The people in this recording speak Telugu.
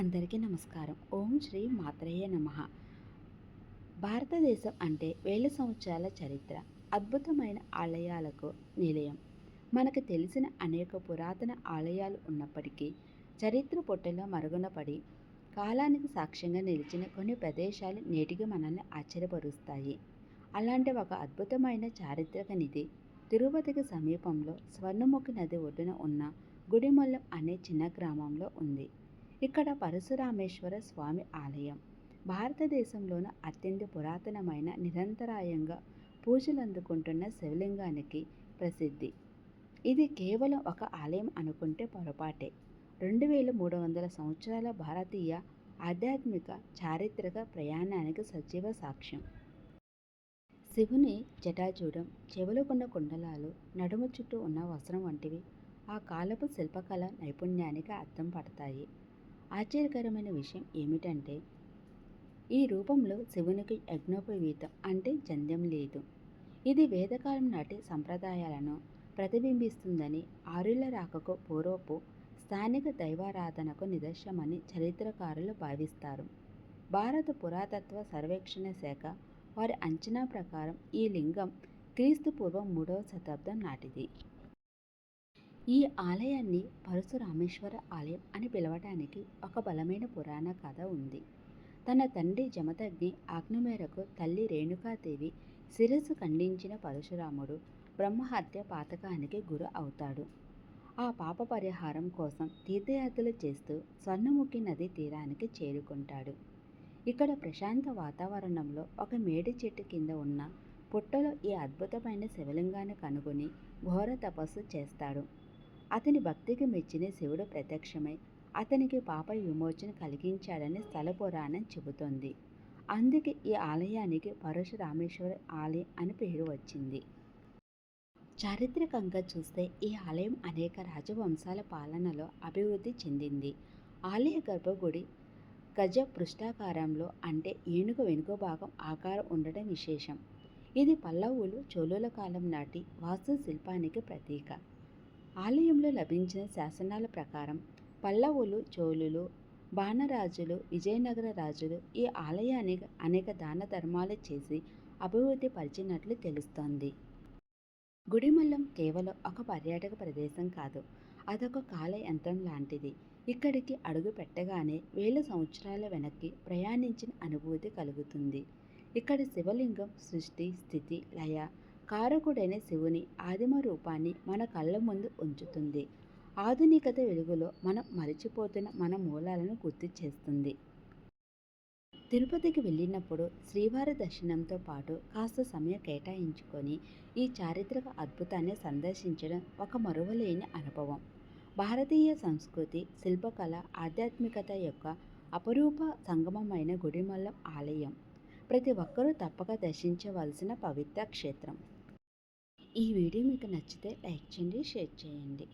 అందరికీ నమస్కారం. ఓం శ్రీ మాత్రేయ నమ. భారతదేశం అంటే వేల సంవత్సరాల చరిత్ర అద్భుతమైన ఆలయాలకు నిలయం. మనకు తెలిసిన అనేక పురాతన ఆలయాలు ఉన్నప్పటికీ చరిత్ర పొట్టలో మరుగున పడి కాలానికి సాక్ష్యంగా నిలిచిన కొన్ని ప్రదేశాలు నేటికి మనల్ని ఆశ్చర్యపరుస్తాయి. అలాంటి ఒక అద్భుతమైన చారిత్రక నిధి తిరుపతికి సమీపంలో స్వర్ణముఖి నది ఒడ్డున ఉన్న గుడిమల్లం అనే చిన్న గ్రామంలో ఉంది. ఇక్కడ పరశురామేశ్వర స్వామి ఆలయం. భారతదేశంలోని అత్యంత పురాతనమైన నిరంతరాయంగా పూజలు అందుకుంటున్న శివలింగానికి ప్రసిద్ధి. ఇది కేవలం ఒక ఆలయం అనుకుంటే పొరపాటే. రెండు వేల మూడు వందల సంవత్సరాల భారతీయ ఆధ్యాత్మిక చారిత్రక ప్రయాణానికి సజీవ సాక్ష్యం. శివుని జటాజూడం చెవులకున్న కుండలాలు నడుము చుట్టూ ఉన్న వస్త్రం వంటివి ఆ కాలపు శిల్పకళ నైపుణ్యానికి అర్థం పడతాయి. ఆశ్చర్యకరమైన విషయం ఏమిటంటే ఈ రూపంలో శివునికి యజ్ఞోపవీతం అంటే జంధ్యం లేదు. ఇది వేదకాలం నాటి సంప్రదాయాలను ప్రతిబింబిస్తుందని ఆరుల రాకకు పూర్వపు స్థానిక దైవారాధనకు నిదర్శనమని చరిత్రకారులు భావిస్తారు. భారత పురాతత్వ సర్వేక్షణ శాఖ వారి అంచనా ప్రకారం ఈ లింగం క్రీస్తు పూర్వం మూడవ శతాబ్దం నాటిది. ఈ ఆలయాన్ని పరశురామేశ్వర ఆలయం అని పిలవడానికి ఒక బలమైన పురాణ కథ ఉంది. తన తండ్రి జమదగ్ని ఆజ్ఞ మేరకు తల్లి రేణుకాదేవి శిరస్సు ఖండించిన పరశురాముడు బ్రహ్మహత్య పాతకానికి గురి అవుతాడు. ఆ పాప పరిహారం కోసం తీర్థయాత్రలు చేస్తూ స్వర్ణముఖి నది తీరానికి చేరుకుంటాడు. ఇక్కడ ప్రశాంత వాతావరణంలో ఒక మేడి చెట్టు కింద ఉన్న పుట్టలో ఈ అద్భుతమైన శివలింగాన్ని కనుగొని ఘోర తపస్సు చేస్తాడు. అతని భక్తికి మెచ్చిన శివుడు ప్రత్యక్షమై అతనికి పాప విమోచన కలిగించాడని స్థల పురాణం చెబుతోంది. అందుకే ఈ ఆలయానికి పరశురామేశ్వర ఆలయం అని పేరు వచ్చింది. చారిత్రకంగా చూస్తే ఈ ఆలయం అనేక రాజవంశాల పాలనలో అభివృద్ధి చెందింది. ఆలయ గర్భగుడి గజ పృష్ఠాకారంలో అంటే ఏనుగు వెనుక భాగం ఆకారం ఉండడం విశేషం. ఇది పల్లవులు చోళుల కాలం నాటి వాస్తు శిల్పానికి ప్రతీక. ఆలయంలో లభించిన శాసనాల ప్రకారం పల్లవులు చోళులు బాణరాజులు విజయనగర రాజులు ఈ ఆలయాన్ని అనేక దాన ధర్మాలు చేసి అభివృద్ధి పరిచినట్లు తెలుస్తోంది. గుడిమల్లం కేవలం ఒక పర్యాటక ప్రదేశం కాదు అదొక కాల యంత్రం లాంటిది. ఇక్కడికి అడుగు పెట్టగానే వేల సంవత్సరాల వెనక్కి ప్రయాణించిన అనుభూతి కలుగుతుంది. ఇక్కడ శివలింగం సృష్టి స్థితి లయ కారకుడైన శివుని ఆదిమ రూపాన్ని మన కళ్ళ ముందు ఉంచుతుంది. ఆధునికత వెలుగులో మనం మరిచిపోతున్న మన మూలాలను గుర్తు చేస్తుంది. తిరుపతికి వెళ్ళినప్పుడు శ్రీవారి దర్శనంతో పాటు కాస్త సమయం కేటాయించుకొని ఈ చారిత్రక అద్భుతాన్ని సందర్శించడం ఒక మరువలేని అనుభవం. భారతీయ సంస్కృతి శిల్పకళ ఆధ్యాత్మికత యొక్క అపరూప సంగమమైన గుడిమల్లం ఆలయం. ప్రతి ఒక్కరూ తప్పక దర్శించవలసిన పవిత్ర క్షేత్రం. ఈ వీడియో మీకు నచ్చితే లైక్ చేయండి షేర్ చేయండి.